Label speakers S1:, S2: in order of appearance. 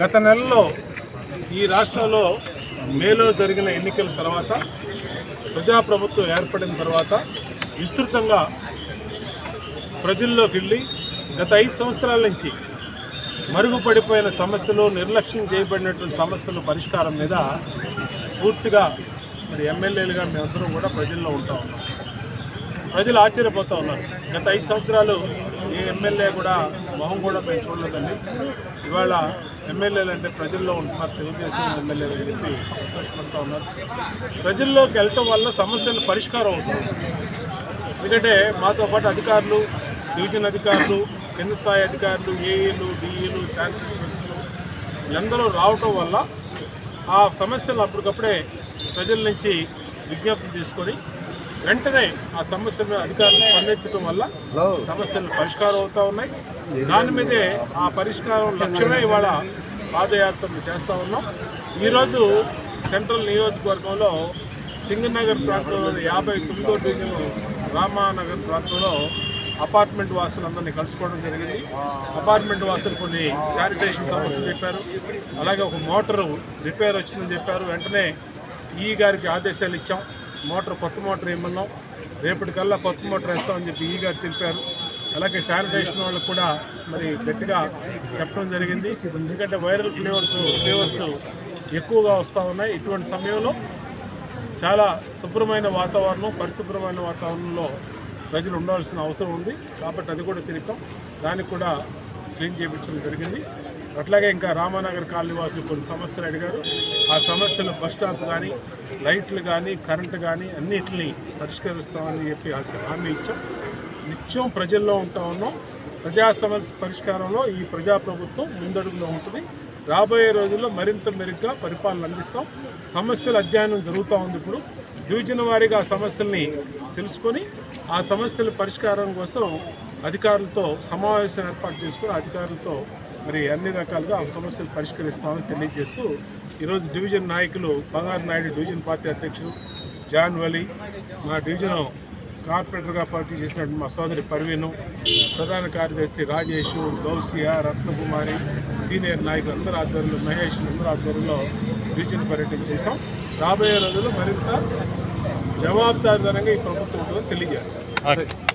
S1: గత నెలలో ఈ రాష్ట్రంలో మేలో జరిగిన ఎన్నికల తర్వాత ప్రజాప్రభుత్వం ఏర్పడిన తర్వాత విస్తృతంగా ప్రజల్లోకి వెళ్ళి గత ఐదు సంవత్సరాల నుంచి మరుగుపడిపోయిన సమస్యలు నిర్లక్ష్యం చేయబడినటువంటి సమస్యల పరిష్కారం మీద పూర్తిగా మరి ఎమ్మెల్యేలుగా మేమందరం కూడా ప్రజల్లో ఉంటా ఉన్నాం. ప్రజలు ఆశ్చర్యపోతూ ఉన్నారు. గత ఐదు సంవత్సరాలు ఏ ఎమ్మెల్యే కూడా మొహం కూడా మేము చూడలేదండి. ఇవాళ ఎమ్మెల్యేలు అంటే ప్రజల్లో ఉంటున్నారు తెలుగుదేశం ఎమ్మెల్యేలు అని చెప్పి సంతోషపడుతూ ఉన్నారు. ప్రజల్లోకి వెళ్ళటం వల్ల సమస్యలు పరిష్కారం అవుతుంది. ఎందుకంటే మాతో పాటు అధికారులు డివిజన్ అధికారులు కింద స్థాయి అధికారులు ఏఈలు డిఈలు శానిటేషన్ వీళ్ళందరూ రావటం వల్ల ఆ సమస్యలు అప్పటికప్పుడే ప్రజల నుంచి విజ్ఞప్తి తీసుకొని వెంటనే ఆ సమస్య మీద అధికారులు స్పందించడం వల్ల సమస్యలు పరిష్కారం అవుతా ఉన్నాయి. దాని మీదే ఆ పరిష్కారం లక్ష్యమే ఇవాళ పాదయాత్రలు చేస్తూ ఉన్నాం. ఈరోజు సెంట్రల్ నియోజకవర్గంలో సింగనగర్ ప్రాంతంలో యాభై తొమ్మిదో డివిజన్ రామానగర్ ప్రాంతంలో అపార్ట్మెంట్ వాసులందరినీ కలుసుకోవడం జరిగింది. అపార్ట్మెంట్ వాసులు కొన్ని శానిటేషన్ సమస్యలు చెప్పారు. అలాగే ఒక మోటారు రిపేర్ వచ్చిందని చెప్పారు. వెంటనే ఈ గారికి ఆదేశాలు ఇచ్చాం. మోటార్ కొత్త మోటార్ ఏమన్నాం రేపటికల్లా కొత్త మోటార్ వేస్తామని చెప్పి ఈగా తెలిపారు. అలాగే శానిటేషన్ వాళ్ళకు కూడా మరి గట్టిగా చెప్పడం జరిగింది. ఎందుకంటే వైరల్ ఫ్లేవర్స్ ఫ్లేవర్స్ ఎక్కువగా వస్తూ ఉన్నాయి. ఇటువంటి సమయంలో చాలా శుభ్రమైన వాతావరణం పరిశుభ్రమైన వాతావరణంలో ప్రజలు ఉండవలసిన అవసరం ఉంది. కాబట్టి అది కూడా తెలిపాం దానికి కూడా క్లీన్ చేయించడం జరిగింది. అట్లాగే ఇంకా రామానగర్ కాలనీ వాసులు కొన్ని సమస్యలు అడిగారు. ఆ సమస్యలు బస్ స్టాప్ కానీ లైట్లు కానీ కరెంటు కానీ అన్నిటిని పరిష్కరిస్తామని చెప్పి హామీ ఇచ్చాం. నిత్యం ప్రజల్లో ఉంటా ఉన్నాం. ప్రజా సమస్య పరిష్కారంలో ఈ ప్రజాప్రభుత్వం ముందడుగులో ఉంటుంది. రాబోయే రోజుల్లో మరింత మెరుగ్గా పరిపాలన అందిస్తాం. సమస్యల అధ్యయనం జరుగుతూ ఉంది ఇప్పుడు. డివిజన్ వారీగా ఆ సమస్యల్ని తెలుసుకొని ఆ సమస్యల పరిష్కారం కోసం అధికారులతో సమావేశం ఏర్పాటు చేసుకుని అధికారులతో మరి అన్ని రకాలుగా ఆ సమస్యలు పరిష్కరిస్తామని తెలియజేస్తూ ఈరోజు డివిజన్ నాయకులు బంగారు నాయుడు డివిజన్ పార్టీ అధ్యక్షుడు జాన్ వలీ మా డివిజన్ కార్పొరేటర్గా పార్టీ చేసినట్టు మా సోదరి పర్వీను ప్రధాన కార్యదర్శి రాజేష్ గౌసియా రత్నకుమారి సీనియర్ నాయకులు అందరూ ఆధ్వర్యంలో మహేష్ అందరూ ఆధ్వర్యంలో డివిజన్ పర్యటన చేశాం. రాబోయే రోజుల్లో మరింత జవాబుదారితనంగా ఈ ప్రభుత్వం తెలియజేస్తాం.